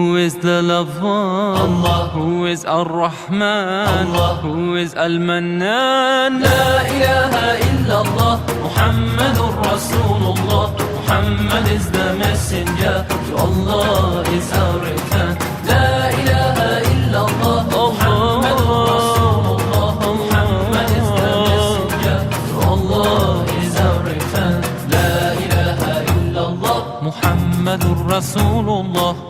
Who is the lover? Allah. Who is Ar-Rahman? Allah. Who is Al-Mannan? لا إله إلا الله محمد رسول الله Muhammad is the messenger to Allah is our return لا إله إلا الله محمد رسول الله Muhammad is the messenger to Allah is our return لا إله إلا الله محمد رسول الله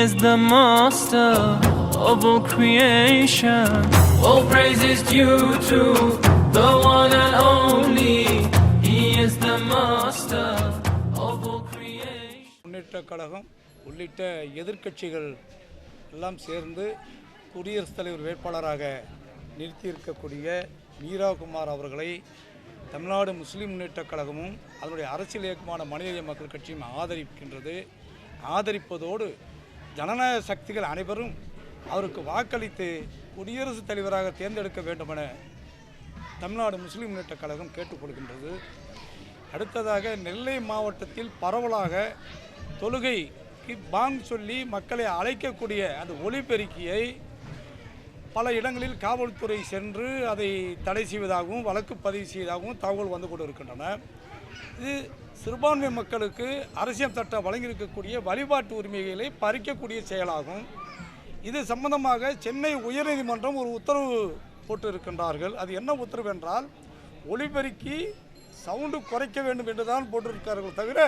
Is the master of all creation. All praise is due to the one and only. He is the master of all creation. Munnetra Kazhagam உள்ளிட்ட எதிர்க்கட்சிகள் எல்லாம் சேர்ந்து குடியரசுத் தலைவர் வேட்பாளராக நிறுத்தியிருக்கக்கூடிய மீராகுமார் அவர்களை தமிழ்நாடு முஸ்லீம் முன்னேற்ற கழகமும் அதனுடைய அரசியல் இயக்கமான மனித மக்கள் கட்சியும் ஆதரிக்கின்றது ஆதரிப்பதோடு ஜனநாயக சக்திகள் அனைவரும் அவருக்கு வாக்களித்து குடியரசுத் தலைவராக தேர்ந்தெடுக்க வேண்டுமென தமிழ்நாடு முஸ்லீம் முன்னேற்ற கழகம் கேட்டுக்கொள்கின்றது. அடுத்ததாக நெல்லை மாவட்டத்தில் பரவலாக தொழுகை பாங் சொல்லி மக்களை அழைக்கக்கூடிய அந்த ஒளிபெருக்கியை பல இடங்களில் காவல்துறை சென்று அதை தடை செய்வதாகவும் வழக்கு பதிவு செய்வதாகவும் தகவல் வந்து கொண்டு இருக்கின்றன இது சிறுபான்மை மக்களுக்கு அரசியல் சட்டம் வழங்கியிருக்கக்கூடிய வழிபாட்டு உரிமைகளை பறிக்கக்கூடிய செயலாகும். இது சம்பந்தமாக சென்னை உயர்நீதிமன்றம் ஒரு உத்தரவு போட்டு இருக்கின்றார்கள் அது என்ன உத்தரவு என்றால் ஒளிபெருக்கி சவுண்டு குறைக்க வேண்டும் என்று தான் போட்டிருக்கார்கள் தவிர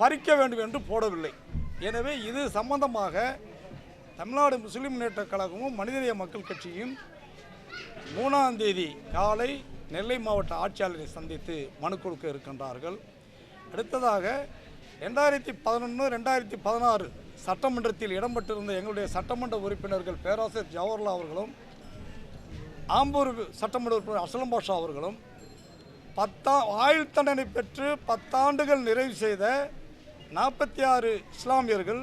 பறிக்க வேண்டும் என்று போடவில்லை. எனவே இது சம்பந்தமாக தமிழ்நாடு முஸ்லீம் முன்னேற்ற கழகமும் மனிதநேய மக்கள் கட்சியும் மூணாம் தேதி காலை நெல்லை மாவட்ட ஆட்சியாளரை சந்தித்து மனு கொடுக்க இருக்கின்றார்கள். அடுத்ததாக ரெண்டாயிரத்தி பதினொன்று ரெண்டாயிரத்தி பதினாறு சட்டமன்றத்தில் இடம்பெற்றிருந்த எங்களுடைய சட்டமன்ற உறுப்பினர்கள் பேராசிரியர் ஜவஹர்லால் அவர்களும் ஆம்பூர் சட்டமன்ற உறுப்பினர் அசலம் பாஷா அவர்களும் பத்தா ஆயுள் தண்டனை பெற்று பத்தாண்டுகள் நிறைவு செய்த நாற்பத்தி ஆறு இஸ்லாமியர்கள்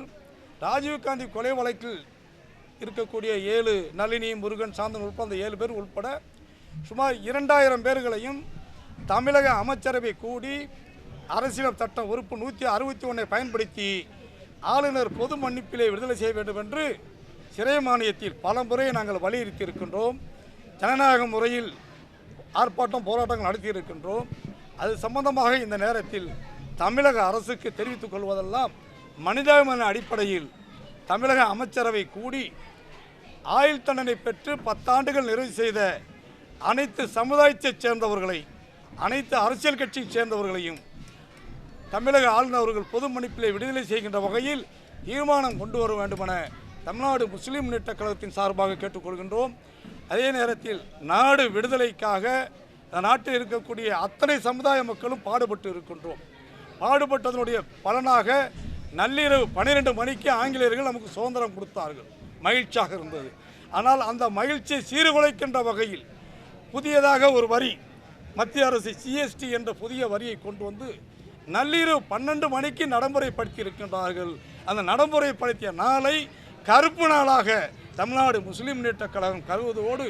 ராஜீவ்காந்தி கொலை வழக்கில் இருக்கக்கூடிய ஏழு நளினி முருகன் சாந்தன் உட்பட அந்த ஏழு பேர் உட்பட சுமார் இரண்டாயிரம் பேர்களையும் தமிழக அமைச்சரவை கூடி அரசியல் சட்டம் உறுப்பு நூற்றி அறுபத்தி ஒன்றை பயன்படுத்தி ஆளுநர் பொது மன்னிப்பிலே விடுதலை செய்ய வேண்டும் என்று சிறை மானியத்தில் பல முறை நாங்கள் வலியுறுத்தி இருக்கின்றோம் ஜனநாயக முறையில் ஆர்ப்பாட்டம் போராட்டங்கள் நடத்தி இருக்கின்றோம் அது சம்பந்தமாக இந்த நேரத்தில் தமிழக அரசுக்கு தெரிவித்துக் கொள்வதெல்லாம் மனிதாபிமான அடிப்படையில் தமிழக அமைச்சரவை கூடி ஆயுள் தண்டனை பெற்று பத்தாண்டுகள் நிறைவு செய்த அனைத்து சமுதாயத்தைச் சேர்ந்தவர்களை அனைத்து அரசியல் கட்சியைச் சேர்ந்தவர்களையும் தமிழக ஆளுநர் அவர்கள் பொது மன்னிப்பிலே விடுதலை செய்கின்ற வகையில் தீர்மானம் கொண்டு வர வேண்டுமென தமிழ்நாடு முஸ்லீம் முன்னேற்ற கழகத்தின் சார்பாக கேட்டுக்கொள்கின்றோம். அதே நேரத்தில் நாடு விடுதலைக்காக இந்த நாட்டில் இருக்கக்கூடிய அத்தனை சமுதாய மக்களும் பாடுபட்டு இருக்கின்றோம். பாடுபட்டதனுடைய பலனாக நள்ளிரவு பன்னிரெண்டு மணிக்கு ஆங்கிலேயர்கள் நமக்கு சுதந்திரம் கொடுத்தார்கள். மகிழ்ச்சியாக இருந்தது. ஆனால் அந்த மகிழ்ச்சியை சீர்குலைக்கின்ற வகையில் புதியதாக ஒரு வரி மத்திய அரசு சிஎஸ்டி என்ற புதிய வரியை கொண்டு வந்து நள்ளிரவு பன்னெண்டு மணிக்கு நடைமுறைப்படுத்தி இருக்கின்றார்கள். அந்த நடைமுறைப்படுத்திய நாளை கருப்பு நாளாக தமிழ்நாடு முஸ்லீம் முன்னேற்ற கழகம் கருவதோடு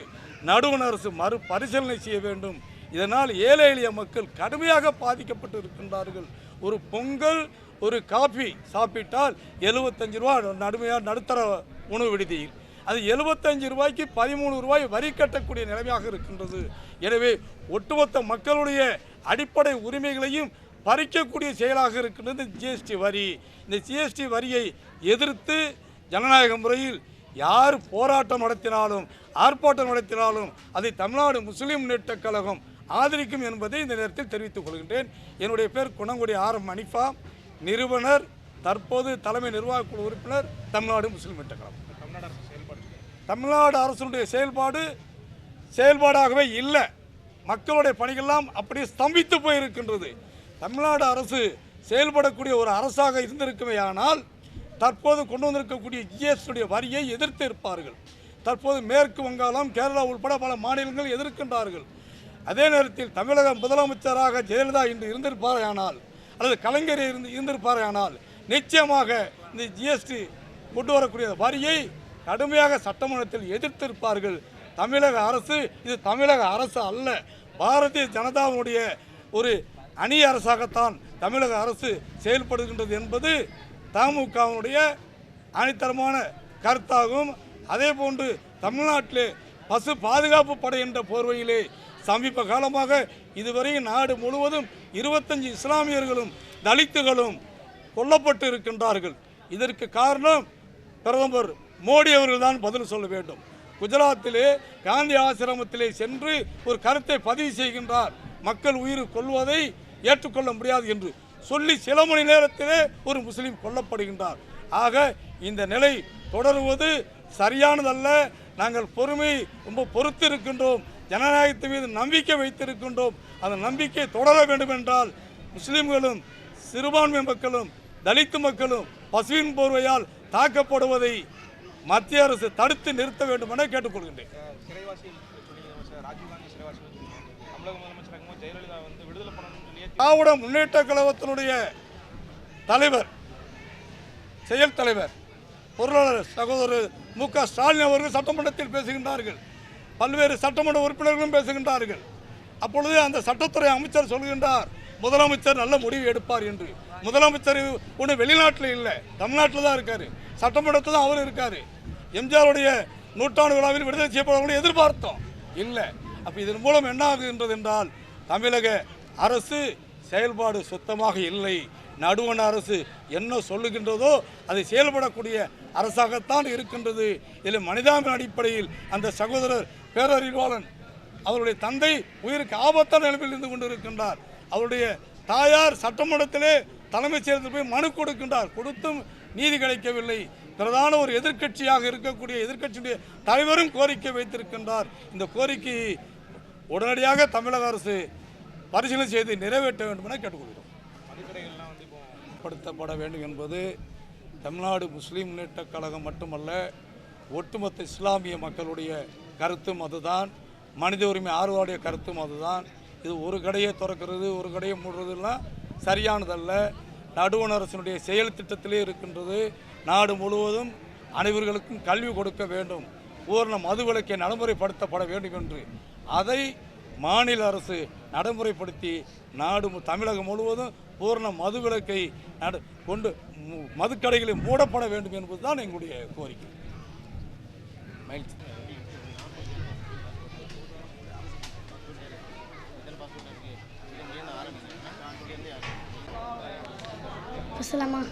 நடுவண் அரசு மறு பரிசீலனை செய்ய வேண்டும். இதனால் ஏழை எளிய மக்கள் கடுமையாக பாதிக்கப்பட்டு இருக்கின்றார்கள் ஒரு பொங்கல் ஒரு காஃபி சாப்பிட்டால் எழுபத்தஞ்சு ரூபா நடுமையாக நடுத்தர உணவு விடுதியில். அது எழுபத்தஞ்சு ரூபாய்க்கு பதிமூணு ரூபாய் வரி கட்டக்கூடிய நிலைமையாக இருக்கின்றது. எனவே ஒட்டுமொத்த மக்களுடைய அடிப்படை உரிமைகளையும் பறிக்கக்கூடிய செயலாக இருக்கின்றது ஜிஎஸ்டி வரி. இந்த ஜிஎஸ்டி வரியை எதிர்த்து ஜனநாயக முறையில் யார் போராட்டம் நடத்தினாலும் ஆர்ப்பாட்டம் நடத்தினாலும் அதை தமிழ்நாடு முஸ்லீம் முன்னேற்ற கழகம் ஆதரிக்கும் என்பதை இந்த நேரத்தில் தெரிவித்துக் கொள்கின்றேன். என்னுடைய பேர் குணங்குடி ஆர் மணிஃபா நிறுவனர் தற்போது தலைமை நிர்வாகக் குழு உறுப்பினர் தமிழ்நாடு முஸ்லீம் முன்னேற்ற கழகம். தமிழ்நாடு அரசுடைய செயல்பாடு செயல்பாடாகவே இல்லை. மக்களுடைய பணிகள்லாம் அப்படியே ஸ்தம்பித்து போயிருக்கின்றது. தமிழ்நாடு அரசு செயல்படக்கூடிய ஒரு அரசாக இருந்திருக்குமே ஆனால் தற்போது கொண்டு வந்திருக்கக்கூடிய ஜிஎஸ்டியுடைய வரியை எதிர்த்து இருப்பார்கள். தற்போது மேற்கு வங்காளம் கேரளா உட்பட பல மாநிலங்கள் எதிர்க்கின்றார்கள். அதே நேரத்தில் தமிழக முதலமைச்சராக ஜெயலலிதா இன்று இருந்திருப்பாரையானால் அல்லது கலைஞர் இருந்து இருந்திருப்பாரையானால் நிச்சயமாக இந்த ஜிஎஸ்டி கொண்டு வரக்கூடிய வரியை கடுமையாக சட்டமன்றத்தில் எதிர்த்திருப்பார்கள். தமிழக அரசு இது தமிழக அரசு அல்ல. பாரதிய ஜனதாவுடைய ஒரு அணி அரசாகத்தான் தமிழக அரசு செயல்படுகின்றது என்பது தமுகவினுடைய அனைத்தரமான கருத்தாகும். அதே போன்று தமிழ்நாட்டிலே பசு பாதுகாப்பு படை என்ற போர்வையிலே சமீப காலமாக இதுவரை நாடு முழுவதும் இருபத்தஞ்சு இஸ்லாமியர்களும் தலித்துகளும் கொல்லப்பட்டு இருக்கின்றார்கள் இதற்கு காரணம் பிரதமர் மோடி அவர்கள் தான் பதில் சொல்ல வேண்டும். குஜராத்திலே காந்தி ஆசிரமத்திலே சென்று ஒரு கருத்தை பதிவு செய்கின்றார். மக்கள் உயிர் கொள்வதை ஏற்றுக்கொள்ள முடியாது என்று சொல்லி சில மணி நேரத்திலே ஒரு முஸ்லீம் கொல்லப்படுகின்றார். ஆக இந்த நிலை தொடருவது சரியானதல்ல. நாங்கள் பொறுமை ரொம்ப பொறுத்து இருக்கின்றோம் ஜனநாயகத்தின் மீது நம்பிக்கை வைத்திருக்கின்றோம். அந்த நம்பிக்கை தொடர வேண்டும் என்றால் சிறுபான்மை மக்களும் தலித்து மக்களும் பசுவின் போர்வையால் தாக்கப்படுவதை மத்திய அரசு தடுத்து நிறுத்த வேண்டும் என கேட்டுக்கொள்கின்றேன் திராவிட முன்னேற்ற கழகத்தினுடைய தலைவர் செயல் தலைவர் பொருளாளர் சகோதரர் மு க ஸ்டாலின் அவர்கள் சட்டமன்றத்தில் பேசுகின்றார்கள். பல்வேறு சட்டமன்ற உறுப்பினர்களும் பேசுகின்றார்கள். அப்பொழுது அந்த சட்டத்துறை அமைச்சர் சொல்கின்றார் முதலமைச்சர் நல்ல முடிவு எடுப்பார் என்று. முதலமைச்சர் ஒன்று வெளிநாட்டில் இல்லை தமிழ்நாட்டில் தான் இருக்காரு. சட்டமன்றத்தில் தான் அவர் இருக்காரு. எம்ஜிஆருடைய நூற்றாண்டு விழாவில் விடுதலை செய்யப்படுவதை எதிர்பார்த்தோம். இல்லை. அப்போ இதன் மூலம் என்ன ஆகுகின்றது என்றால் தமிழக அரசு செயல்பாடு சுத்தமாக இல்லை. நடுவண் அரசு என்ன சொல்லுகின்றதோ அதை செயல்படக்கூடிய அரசாகத்தான் இருக்கின்றது. இதில் மனிதாபின் அடிப்படையில் அந்த சகோதரர் பேரறிவாளன் அவருடைய தந்தை உயிருக்கு ஆபத்தான நிலைமையில் இருந்து கொண்டிருக்கின்றார். அவருடைய தாயார் சட்டமன்றத்திலே தலைமைச் செயலகத்தில் போய் மனு கொடுக்கின்றார். கொடுத்தும் நீதி கிடைக்கவில்லை. பிரதான ஒரு எதிர்க்கட்சியாக இருக்கக்கூடிய எதிர்க்கட்சியுடைய தலைவரும் கோரிக்கை வைத்திருக்கின்றார். இந்த கோரிக்கையை உடனடியாக தமிழக அரசு பரிசீலனை செய்து நிறைவேற்ற வேண்டும் என கேட்டுக்கொள்கிறோம். படுத்தப்பட வேண்டும் என்பது தமிழ்நாடு முஸ்லீம் முன்னேற்ற கழகம் மட்டுமல்ல ஒட்டுமொத்த இஸ்லாமிய மக்களுடைய கருத்தும் அதுதான் மனித உரிமை ஆர்வலுடைய கருத்தும் அதுதான். இது ஒரு கடையை திறக்கிறது ஒரு கடையை மூடுறதுலாம் சரியானதல்ல. நடுவண் அரசினுடைய செயல் திட்டத்திலே இருக்கின்றது. நாடு முழுவதும் அனைவர்களுக்கும் கல்வி கொடுக்க வேண்டும். பூர்ண மதுவிலக்கை நடைமுறைப்படுத்தப்பட வேண்டும் என்று. அதை மாநில அரசு நடைமுறைப்படுத்தி நாடு மு- தமிழகம் முழுவதும் பூர்ண மதுவிலக்கை நட கொண்டு மு- மதுக்கடைகளை மூடப்பட வேண்டும் என்பதுதான் எங்களுடைய கோரிக்கை. மகிழ்ச்சி அஸ்ஸலாமா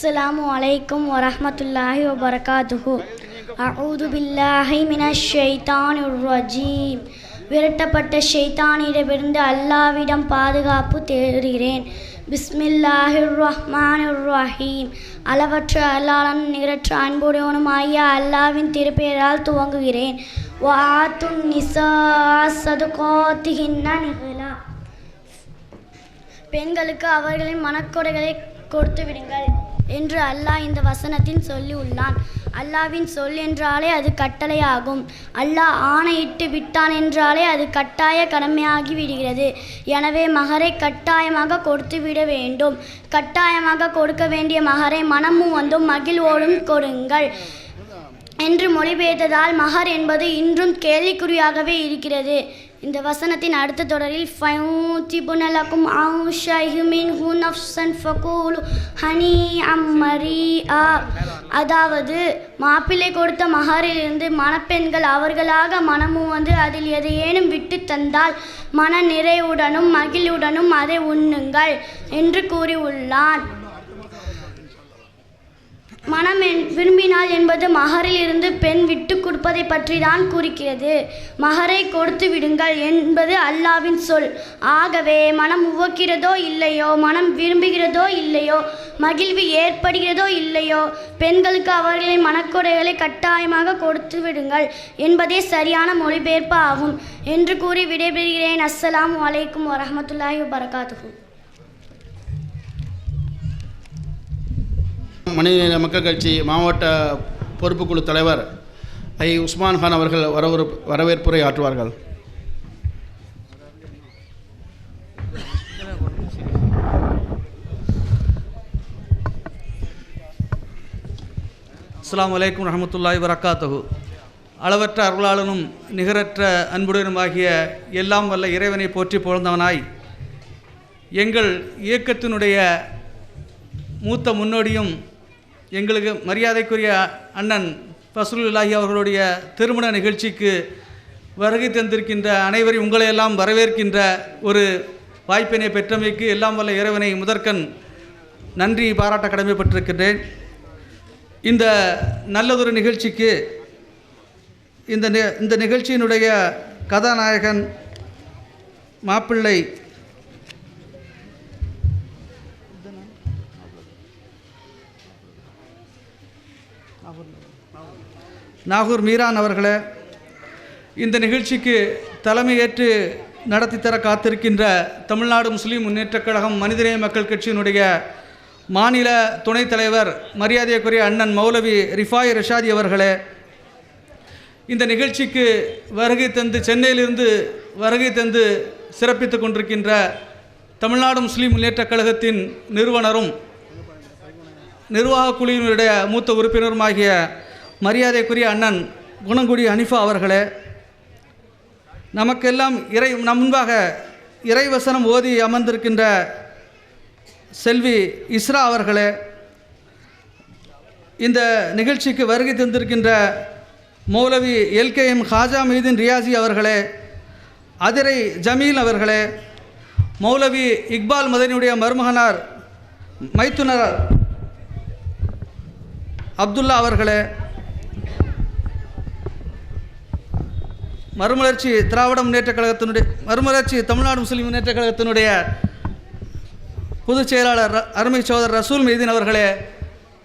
السلام عليكم ورحمة الله وبركاته أعوذ بالله من الشيطان الرجيم விரட்டப்பட்ட ஷைத்தானிடமிருந்து அல்லாவிடம் பாதுகாப்பு தேடுகிறேன். பிஸ்மில்லாஹிர் ரஹ்மான் ரஹீம். அளவற்ற அல்லாளன் நிகரற்ற அன்புடையவனும் ஆகிய அல்லாவின் திருப்பெயரால் துவங்குகிறேன். வாத்துன் நிசா சதுகோத்திகின்ன நிகழா பெண்களுக்கு அவர்களின் மனக்கொடைகளை கொடுத்து விடுங்கள் என்று அல்லாஹ் இந்த வசனத்தில் சொல்லி உள்ளான். அல்லாவின் சொல் என்றாலே அது கட்டளையாகும். அல்லாஹ் ஆணையிட்டு விட்டான் என்றாலே அது கட்டாய கடமையாகி விடுகிறது எனவே மகரை கட்டாயமாக கொடுத்து விட வேண்டும். கட்டாயமாக கொடுக்க வேண்டிய மகரை மனமும் வந்தும் மகிழ்வோடும் கொடுங்கள். என்று மொழிபெயர்த்ததால் மகர் என்பது இன்றும் கேள்விக்குறியாகவே இருக்கிறது. இந்த வசனத்தின் அடுத்த தொடரில் ஃபயூத்திபுனலக்கும் ஆஷைஹுமின் ஹுனஃப்சன் ஃபகூலு ஹனி அம்மரி ஆ அதாவது மாப்பிள்ளை கொடுத்த மகாரிலிருந்து மணப்பெண்கள் அவர்களாக மனமும் வந்து அதில் எதையேனும் விட்டு தந்தால் மன நிறைவுடனும் மகிழ்வுடனும் அதை உண்ணுங்கள் என்று கூறியுள்ளான். மனம் என்- விரும்பினால் என்பது மகரில் இருந்து பெண் விட்டு கொடுப்பதை பற்றி தான் கூறுகிறது. மகரை கொடுத்து விடுங்கள் என்பது அல்லாவின் சொல். ஆகவே மனம் உவக்கிறதோ இல்லையோ மனம் விரும்புகிறதோ இல்லையோ மகிழ்வு ஏற்படுகிறதோ இல்லையோ பெண்களுக்கு அவர்களின் மனக்கொடைகளை கட்டாயமாக கொடுத்து விடுங்கள் என்பதே சரியான மொழிபெயர்ப்பு ஆகும். என்று கூறி விடைபெறுகிறேன். அஸ்ஸலாம் அலைக்கும் வரமத்துல்லாஹி வபரகாத்துஹு. மனித மக்கள் கட்சி மாவட்ட பொறுப்புக்குழு தலைவர் ஐ. உஸ்மான் கான் அவர்கள் வரவேற் வரவேற்புரை ஆற்றுவார்கள். அஸ்லாம் வலைக்கம் ரஹமத்துல்லாய் வரக்காத்தகு அளவற்ற அருளாளனும் நிகரற்ற அன்புடனுமாகிய எல்லாம் வல்ல இறைவனை போற்றி புகழ்ந்தவனாய் எங்கள் இயக்கத்தினுடைய மூத்த முன்னோடியும் எங்களுக்கு மரியாதைக்குரிய அண்ணன் ஃபசலுல்லாஹி அவர்களுடைய திருமண நிகழ்ச்சிக்கு வருகை தந்திருக்கின்ற அனைவரையும் உங்களையெல்லாம் வரவேற்கின்ற ஒரு வாய்ப்பினை பெற்றமைக்கு எல்லாம் வல்ல இறைவனை முதற்கண் நன்றி பாராட்ட கடமைப்பட்டிருக்கின்றேன். இந்த நல்லதொரு நிகழ்ச்சிக்கு இந்த இந்த நிகழ்ச்சியினுடைய கதாநாயகன் மாப்பிள்ளை நாகூர் மீரான் அவர்களே இந்த நிகழ்ச்சிக்கு தலைமையேற்று நடத்தித்தர தர காத்திருக்கின்ற தமிழ்நாடு முஸ்லீம் முன்னேற்றக் கழகம் மனிதநேய மக்கள் கட்சியினுடைய மாநில துணைத் தலைவர் மரியாதைக்குரிய அண்ணன் மௌலவி ரிஃபாய் ரஷாதி அவர்களே இந்த நிகழ்ச்சிக்கு வருகை தந்து சென்னையிலிருந்து வருகை தந்து சிறப்பித்து கொண்டிருக்கின்ற தமிழ்நாடு முஸ்லீம் முன்னேற்றக் கழகத்தின் நிறுவனரும் நிர்வாகக் குழுவினுடைய மூத்த உறுப்பினருமாகிய மரியாதைக்குரிய அண்ணன் குணங்குடி அனிஃபா அவர்களே நமக்கெல்லாம் இறை நம் முன்பாக இறைவசனம் ஓதி அமர்ந்திருக்கின்ற செல்வி இஸ்ரா அவர்களே இந்த நிகழ்ச்சிக்கு வருகை தந்திருக்கின்ற மௌலவி L K M Haja Meedin Riyasi அவர்களே அதிரை ஜமீல் அவர்களே மௌலவி இக்பால் மதனியுடைய மருமகனார் மைத்துனர் அப்துல்லா அவர்களே மறுமலர்ச்சி திராவிட முன்னேற்றக் கழகத்தினுடைய மறுமலர்ச்சி தமிழ்நாடு முஸ்லிம் முன்னேற்றக் கழகத்தினுடைய பொதுச் செயலாளர் அருமை சோதர் ரசூல் மெய்தீன் அவர்களே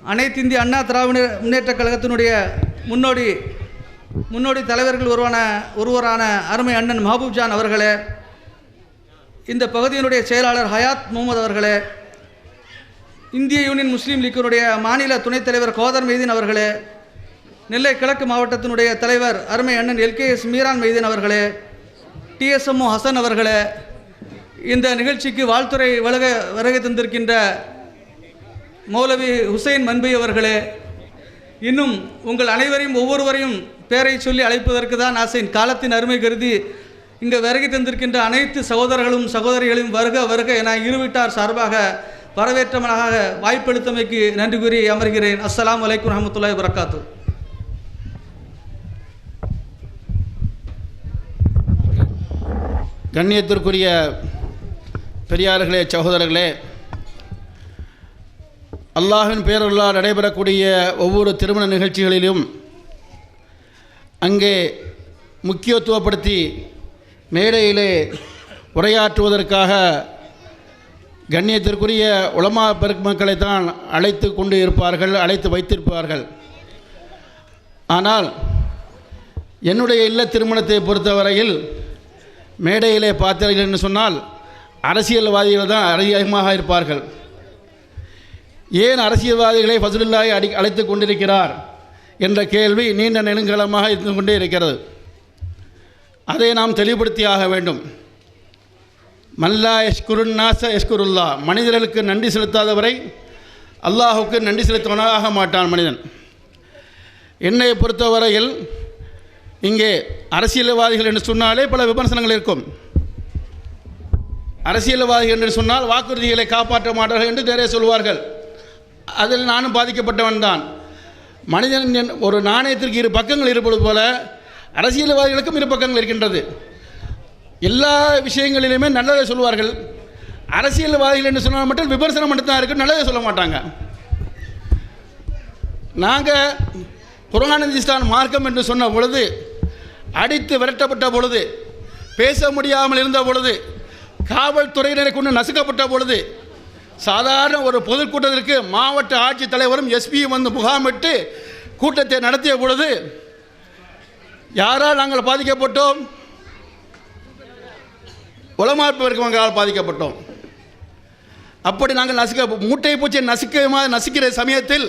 அனைத்து இந்திய அண்ணா திராவிட முன்னேற்றக் கழகத்தினுடைய முன்னோடி முன்னோடி தலைவர்கள் ஒருவான ஒருவரான அருமை அண்ணன் மஹபூப் ஜான் அவர்களே இந்த பகுதியினுடைய செயலாளர் ஹயாத் முகமது அவர்களே இந்திய யூனியன் முஸ்லீம் லீக்கினுடைய மாநில துணைத் தலைவர் கோதர் மெய்தீன் அவர்களே நெல்லை கிழக்கு மாவட்டத்தினுடைய தலைவர் அருமை அண்ணன் எல்கேஎஸ் மீரான் மைதீன் அவர்களே டிஎஸ்எம்ஓ ஹசன் அவர்களே இந்த நிகழ்ச்சிக்கு வாழ்த்துறை வழக வருகை தந்திருக்கின்ற மௌலவி ஹுசைன் மன்பை அவர்களே இன்னும் உங்கள் அனைவரையும் ஒவ்வொருவரையும் பேரை சொல்லி அழைப்பதற்கு தான் ஆசையின் காலத்தின் அருமை கருதி இங்கே வருகை தந்திருக்கின்ற அனைத்து சகோதரர்களும் சகோதரிகளையும் வருக வருக என இருவிட்டார் சார்பாக வரவேற்றமனாக வாய்ப்பளித்தமைக்கு நன்றி கூறி அமர்கிறேன். அஸ்லாம் வலைக்கம் ரஹமத்துல்லாய் வரகாத்து கண்ணியத்திற்குரிய பெரியார்களே சகோதரர்களே அல்லாஹின் பேரருளால் நடைபெறக்கூடிய ஒவ்வொரு திருமண நிகழ்ச்சிகளிலும் அங்கே முக்கியத்துவப்படுத்தி மேடையிலே உரையாற்றுவதற்காக கண்ணியத்திற்குரிய உலமா பெருமக்களை தான் அழைத்து கொண்டு இருப்பார்கள் அழைத்து வைத்திருப்பார்கள். ஆனால் என்னுடைய இல்ல திருமணத்தை பொறுத்தவரையில் மேடையிலே பார்த்தீர்கள் என்று சொன்னால் அரசியல்வாதிகள் தான் அதிகமாக இருப்பார்கள். ஏன் அரசியல்வாதிகளை ஃபசலுல்லாய் அடி அழைத்து கொண்டிருக்கிறார் என்ற கேள்வி நீண்ட நெடுங்காலமாக இருந்து கொண்டே இருக்கிறது. அதை நாம் தெளிவுபடுத்தியாக வேண்டும். மல்லா யஷ்குருன் நாச மனிதர்களுக்கு நன்றி செலுத்தாதவரை அல்லாஹுக்கு நன்றி செலுத்தவனாக மாட்டான் மனிதன். என்னை பொறுத்தவரையில் இங்கே அரசியல்வாதிகள் என்று சொன்னாலே பல விமர்சனங்கள் இருக்கும். அரசியல்வாதிகள் என்று சொன்னால் வாக்குறுதிகளை காப்பாற்ற மாட்டார்கள் என்று நிறைய சொல்வார்கள். அதில் நானும் பாதிக்கப்பட்டவன் தான். மனிதன் ஒரு நாணயத்திற்கு இரு பக்கங்கள் இருப்பது போல அரசியல்வாதிகளுக்கும் இரு பக்கங்கள் இருக்கின்றது. எல்லா விஷயங்களிலுமே நல்லதை சொல்வார்கள். அரசியல்வாதிகள் என்று சொன்னால் மட்டும் விமர்சனம் மட்டும்தான் இருக்கு நல்லதை சொல்ல மாட்டாங்க. நாங்கள் குரானந்திஸ்தான் மார்க்கம் என்று சொன்ன பொழுது அடித்து விரட்டப்பட்ட பொழுது பேச முடியாமல் இருந்த பொழுது காவல்துறையினரை கொண்டு நசுக்கப்பட்ட பொழுது சாதாரண ஒரு பொதுக்கூட்டத்திற்கு மாவட்ட ஆட்சித் தலைவரும் எஸ்பியும் வந்து முகாமிட்டு கூட்டத்தை நடத்திய பொழுது யாரால் நாங்கள் பாதிக்கப்பட்டோம்? உலமாப்பு பாதிக்கப்பட்டோம். அப்படி நாங்கள் நசுக்க மூட்டை பூச்சி நசுக்க நசுக்கிற சமயத்தில்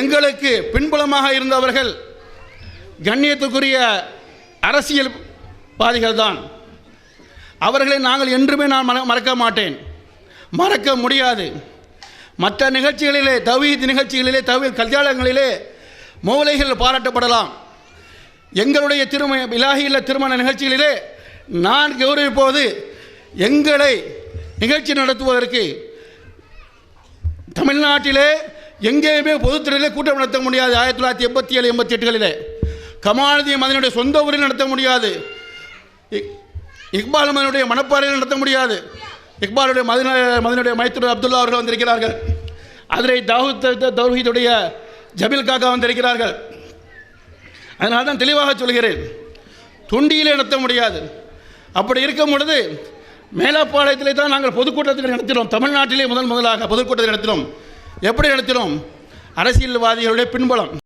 எங்களுக்கு பின்புலமாக இருந்தவர்கள் கண்ணியத்துக்குரிய அரசியல் பாதிகள் தான். அவர்களை நாங்கள் என்றுமே நான் மற மறக்க மாட்டேன். மறக்க முடியாது. மற்ற நிகழ்ச்சிகளிலே தவீத் நிகழ்ச்சிகளிலே தவீத் கல்யாணங்களிலே மூலைகள் பாராட்டப்படலாம். எங்களுடைய திருமண இலாகியில் திருமண நிகழ்ச்சிகளிலே நான் கௌரவிப்போது எங்களை நிகழ்ச்சி நடத்துவதற்கு தமிழ்நாட்டிலே எங்கேயுமே பொதுத்துறையிலே கூட்டம் நடத்த முடியாது. ஆயிரத்தி தொள்ளாயிரத்தி எண்பத்தி ஏழு எண்பத்தி எட்டுகளிலே. கமாலுதீன் மதனுடைய சொந்த ஊரில் நடத்த முடியாது. இக்- இக்பால் மதனுடைய மணப்பாறையில் நடத்த முடியாது. இக்பாலுடைய மதன மதனுடைய மைத்துனர் அப்துல்லா அவர்கள் வந்திருக்கிறார்கள். அதிரை தாவூத் தௌஹீதுடைய ஜபில் காக்கா வந்திருக்கிறார்கள். அதனால் தான் தெளிவாக சொல்கிறேன். தொண்டியிலே நடத்த முடியாது. அப்படி இருக்கும் பொழுது மேலப்பாளையத்திலே தான் நாங்கள் பொதுக்கூட்டத்தில் நடத்தினோம். தமிழ்நாட்டிலே முதன் முதலாக பொதுக்கூட்டத்தை நடத்தினோம். எப்படி நடத்தினோம்? அரசியல்வாதிகளுடைய பின்பலம்.